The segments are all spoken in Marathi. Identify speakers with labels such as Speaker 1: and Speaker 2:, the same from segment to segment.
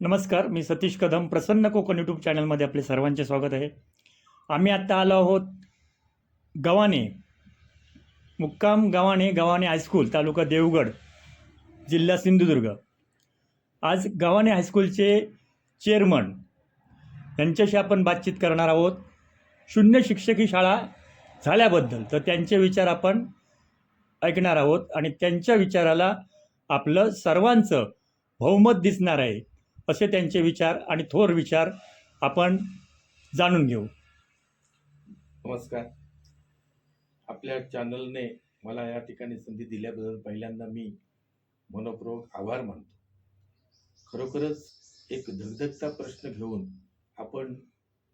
Speaker 1: नमस्कार मी सतीश कदम प्रसन्न कोकण यूट्यूब चॅनलमध्ये आपले सर्वांचे स्वागत आहे. आम्ही आत्ता आलो आहोत गव्हाणे मुक्काम गव्हाणे गव्हाणे हायस्कूल तालुका देवगड जिल्हा सिंधुदुर्ग. आज गव्हाणे हायस्कूलचे चेअरमन यांच्याशी आपण बातचीत करणार आहोत. शून्य शिक्षकी शाळा झाल्याबद्दल तर त्यांचे विचार आपण ऐकणार आहोत. आणि त्यांच्या विचाराला आपलं सर्वांचं बहुमत दिसणार आहे. असे त्यांचे विचार आणि थोर विचार आपण जाणून घेऊ.
Speaker 2: नमस्कार. आपल्या चॅनलने मला या ठिकाणी संधी दिल्याबद्दल पहिल्यांदा मी मनपूर्वक आभार मानतो. खरोखरच एक धगधगता प्रश्न घेऊन आपण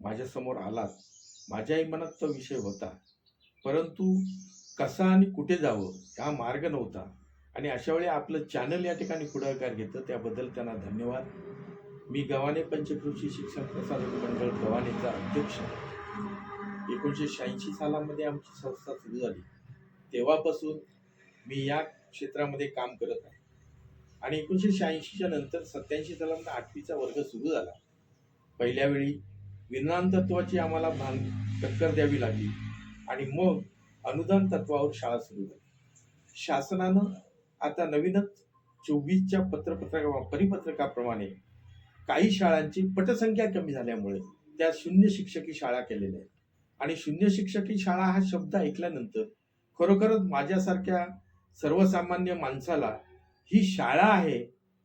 Speaker 2: माझ्यासमोर आलात माझ्याही मनात तो विषय होता. परंतु कसा आणि कुठे जावं हा मार्ग नव्हता आणि अशा वेळी आपलं चॅनल या ठिकाणी पुढाकार घेतं त्याबद्दल त्यांना धन्यवाद. मी गव्हाणे पंचकृषी शिक्षण प्रसारक मंडळ गव्हाणेचा अध्यक्ष. एकोणीसशे शहाऐंशी सालामध्ये आमची संस्था सुरू झाली. तेव्हापासून मी या क्षेत्रामध्ये काम करत आहे. आणि एकोणीसशे शहाऐंशीच्या नंतर सत्याऐंशी सालामध्ये आठवीचा वर्ग सुरू झाला. पहिल्या वेळी विज्ञान तत्वाची आम्हाला भान टक्कर द्यावी लागली आणि मग अनुदान तत्वावर शाळा सुरू झाली. शासनानं आता नवीनच चोवीसच्या पत्रपत्रका परिपत्रकाप्रमाणे काही शाळांची पटसंख्या कमी झाल्यामुळे त्या शून्य शिक्षकी शाळा केलेल्या आहेत. आणि शून्य शिक्षकी शाळा हा शब्द ऐकल्यानंतर खरोखरच माझ्यासारख्या सर्वसामान्य माणसाला ही शाळा आहे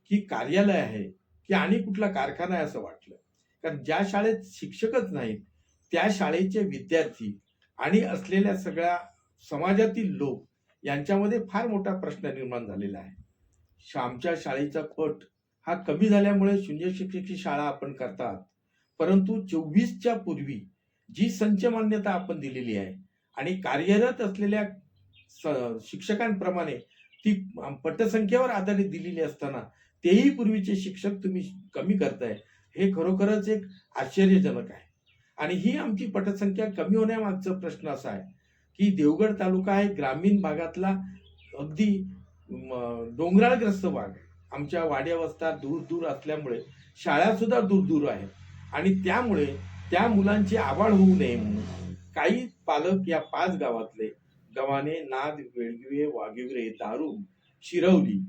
Speaker 2: की कार्यालय आहे की आणि कुठला कारखाना आहे असं वाटलं. कारण ज्या शाळेत शिक्षकच नाहीत त्या शाळेचे विद्यार्थी आणि असलेल्या सगळ्या समाजातील लोक यांच्यामध्ये फार मोठा प्रश्न निर्माण झालेला आहे. आमच्या शाळेचा पट हा कमी झाल्यामुळे शून्य शिक्षेची शाळा आपण करतात. परंतु चोवीसच्या पूर्वी जी संच मान्यता आपण दिलेली आहे आणि कार्यरत असलेल्या स- शिक्षकांप्रमाणे ती पटसंख्येवर आधारित दिलेली असताना तेही पूर्वीचे शिक्षक तुम्ही कमी करताय हे खरोखरच एक आश्चर्यजनक आहे. आणि ही आमची पटसंख्या कमी होण्यामागचा प्रश्न असा आहे की देवगड तालुका आहे ग्रामीण भागातला अगदी डोंगराळग्रस्त भाग आहे. आमच्या वाड्यावस्था दूर दूर असल्यामुळे शाळासुद्धा दूर दूर आहेत आणि त्यामुळे त्या मुलांची आवड होऊ नये म्हणून काही पालक या पाच गावातले गव्हाणे नाद वेळगिवे वाघिवरे दारू शिरवली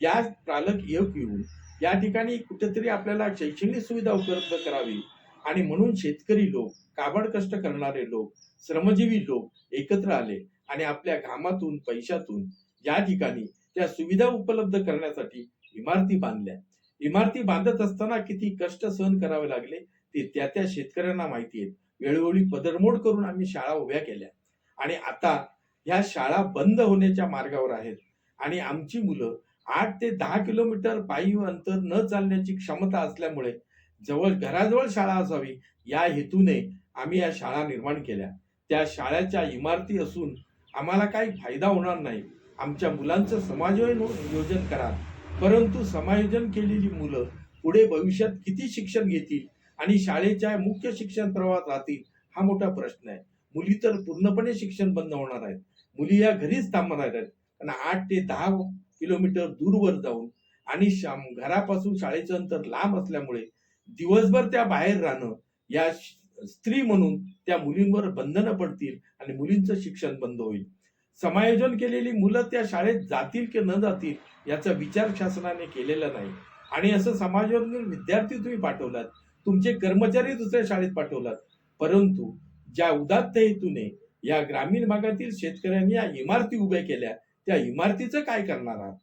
Speaker 2: या पालक एक येऊन या ठिकाणी कुठेतरी आपल्याला शैक्षणिक सुविधा उपलब्ध करावी. आणि म्हणून शेतकरी लोक काबड कष्ट करणारे लोक श्रमजीवी लोक एकत्र आले आणि आपल्या घामातून पैशातून या ठिकाणी त्या सुविधा उपलब्ध करण्यासाठी इमारती बांधल्या. इमारती बांधत असताना किती कष्ट सहन करावे लागले ते त्या त्या शेतकऱ्यांना माहिती आहेत. वेळोवेळी पदरमोड करून आम्ही शाळा उभ्या केल्या. आणि आता ह्या शाळा बंद होण्याच्या मार्गावर आहेत. आणि आमची मुलं आठ ते दहा किलोमीटर पायी अंतर न चालण्याची क्षमता असल्यामुळे जवळ घराजवळ शाळा असावी या हेतूने आम्ही या शाळा निर्माण केल्या. त्या शाळेच्या इमारती असून आम्हाला काही फायदा होणार नाही. आमच्या मुलांचं समायोजन करा. परंतु समायोजन केलेली मुलं पुढे भविष्यात किती शिक्षण घेतील आणि शाळेच्या मुख्य शिक्षण प्रवाहात राहतील हा मोठा प्रश्न आहे. मुली तर पूर्णपणे शिक्षण बंद होणार आहेत. मुली या घरीच थांबणार आहेत. आणि आठ ते दहा किलोमीटर दूरवर जाऊन आणि शाम- घरापासून शाळेचं अंतर लांब असल्यामुळे दिवसभर त्या बाहेर राहणं या स्त्री म्हणून त्या मुलींवर बंधनं पडतील आणि मुलींचं शिक्षण बंद होईल. समायोजन केलेली मुलं त्या शाळेत जातील की न जातील याचा विचार शासनाने केलेला नाही. आणि असं समायोजन विद्यार्थी तुम्ही पाठवलात तुमचे कर्मचारी दुसऱ्या शाळेत पाठवलात. परंतु ज्या उदात्त हेतूने या ग्रामीण भागातील शेतकऱ्यांनी या इमारती उभ्या केल्या त्या इमारतीचं काय करणार आहात?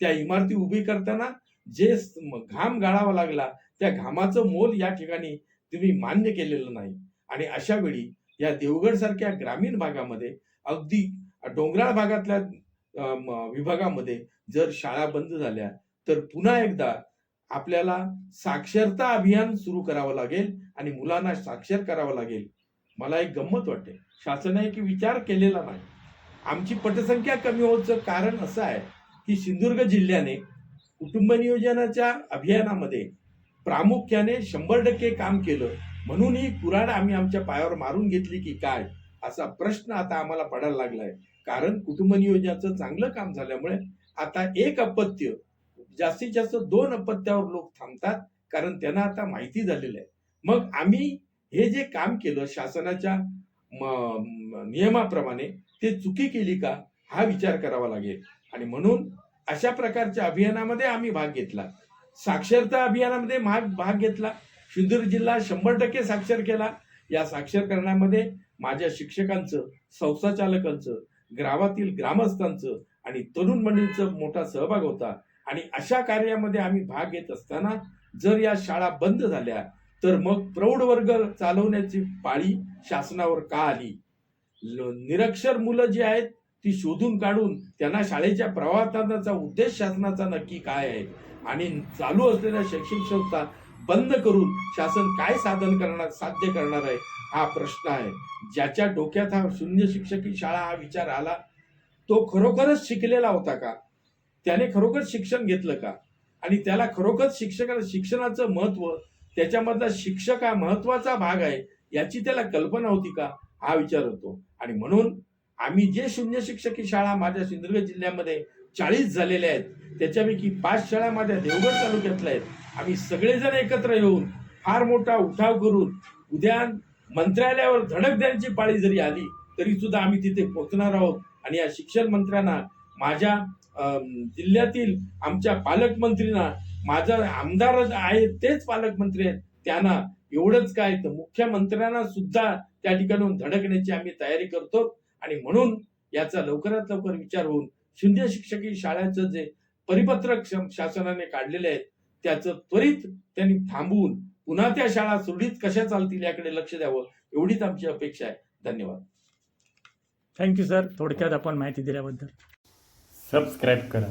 Speaker 2: त्या इमारती उभी करताना जे घाम गाळावा लागला त्या घामाचं मोल या ठिकाणी तुम्ही मान्य केलेलं नाही. आणि अशा वेळी या देवगड सारख्या ग्रामीण भागामध्ये अगदी डोंगराळ भागातल्या विभागामध्ये जर शाळा बंद झाल्या तर पुन्हा एकदा आपल्याला साक्षरता अभियान सुरू करावं लागेल आणि मुलांना साक्षर करावं लागेल. मला एक गंमत वाटते. शासनाने की विचार केलेला नाही. आमची पटसंख्या कमी होतचं कारण असं आहे की सिंधुदुर्ग जिल्ह्याने कुटुंब नियोजनाच्या अभियानामध्ये प्रामुख्याने शंभर टक्के काम केलं. म्हणून ही कुराड आम्ही आमच्या पायावर मारून घेतली की काय? असा प्रश्न आता आम्हाला पडायला लागलाय. कारण कुटुंब नियोजनाचं चांगलं काम झाल्यामुळे आता एक अपत्य जास्तीत जास्त दोन अपत्यावर लोक थांबतात कारण त्यांना आता माहिती झालेलं आहे. मग आम्ही हे जे काम केलं शासनाच्या म- नियमाप्रमाणे ते चुकी केली का? हा विचार करावा लागेल. आणि म्हणून अशा प्रकारच्या अभियानामध्ये आम्ही भाग घेतला. साक्षरता अभियानामध्ये भाग भाग घेतला. सिंधुदुर्ग जिल्हा शंभर टक्के साक्षर केला. या साक्षर करण्यामध्ये माझ्या शिक्षकांचं संस्थाचालकांचं गावातील ग्रामस्थांचं आणि तरुण मंडळींचा मोठा सहभाग होता. आणि अशा कार्यामध्ये आम्ही भाग घेत असताना जर या शाळा बंद झाल्या तर मग प्रौढ वर्ग चालवण्याची पाळी शासनावर का आली? निरक्षर मुलं जी आहेत ती शोधून काढून त्यांना शाळेच्या प्रवाहाचा उद्देश शासनाचा नक्की काय आहे? आणि चालू असलेल्या शैक्षणिक संस्था बंद करून शासन काय साधन करणार साध्य करणार आहे हा प्रश्न आहे. ज्याच्या डोक्यात हा शून्य शिक्षकी शाळा हा विचार आला तो खरोखरच शिकलेला होता का? त्याने खरोखर शिक्षण घेतलं का? आणि त्याला खरोखर शिक्षकाला शिक्षणाचं महत्त्व त्याच्यामधला शिक्षक हा महत्त्वाचा भाग आहे याची त्याला कल्पना होती का? हा विचार होतो. आणि म्हणून आम्ही जे शून्य शिक्षकी शाळा माझ्या सिंधुदुर्ग जिल्ह्यामध्ये चाळीस झालेल्या आहेत त्याच्यापैकी पाच शाळा माझ्या देवगड तालुक्यातल्या आहेत. आम्ही सगळेजण एकत्र येऊन फार मोठा उठाव करून उद्या मंत्रालयावर धडक द्यायची पाळी जरी आली तरी सुद्धा आम्ही तिथे पोहोचणार आहोत. आणि या शिक्षण मंत्र्यांना माझ्या जिल्ह्यातील आमच्या पालकमंत्रींना माझा आमदार आहे तेच पालकमंत्री आहेत त्यांना एवढंच काय तर मुख्यमंत्र्यांना सुद्धा त्या ठिकाणून धडकण्याची आम्ही तयारी करतो. आणि म्हणून याचा लवकरात लवकर विचार होऊन शून्य शिक्षकी शाळांचं जे परिपत्रक शासनाने काढलेले आहेत त्याचं त्वरित त्यांनी थांबवून पुन्हा त्या शाळा सुरळीत कशा चालतील याकडे लक्ष द्यावं एवढीच आमची अपेक्षा आहे. धन्यवाद.
Speaker 1: थँक्यू सर थोडक्यात आपण माहिती दिल्याबद्दल. सबस्क्राईब करा.